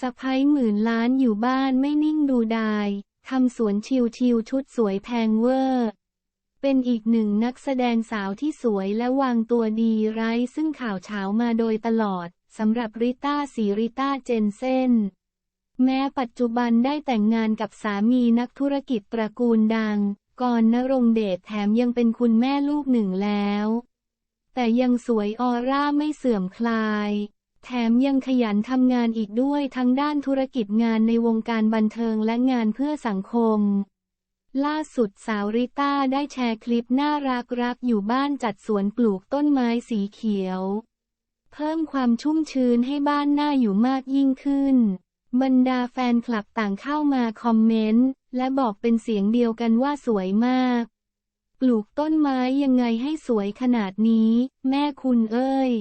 สะพ้ยหมื่นล้านอยู่บ้านไม่นิ่งดูดายทำสวนชิวชิวชุดสวยแพงเวอร์ เป็นอีกหนึ่งนักแสดงสาวที่สวยและวางตัวดีไร้ซึ่งข่าวเช้ามาโดยตลอดสำหรับริต้าสีริต้าเจนเซนแม้ปัจจุบันได้แต่งงานกับสามีนักธุรกิจตระกูลดังก่อนนรงเดชแถมยังเป็นคุณแม่ลูกหนึ่งแล้ว แต่ยังสวยออร่าไม่เสื่อมคลาย แถมยังขยันทำงานอีกด้วยทั้งด้านธุรกิจงานในวงการบันเทิงและงานเพื่อสังคม ล่าสุดสาวริต้าได้แชร์คลิปน่ารักรักๆอยู่บ้านจัดสวนปลูกต้นไม้สีเขียว เพิ่มความชุ่มชื้นให้บ้านน่าอยู่มากยิ่งขึ้น บรรดาแฟนคลับต่างเข้ามาคอมเมนต์ และบอกเป็นเสียงเดียวกันว่าสวยมาก ปลูกต้นไม้ยังไงให้สวยขนาดนี้ แม่คุณเอ้ย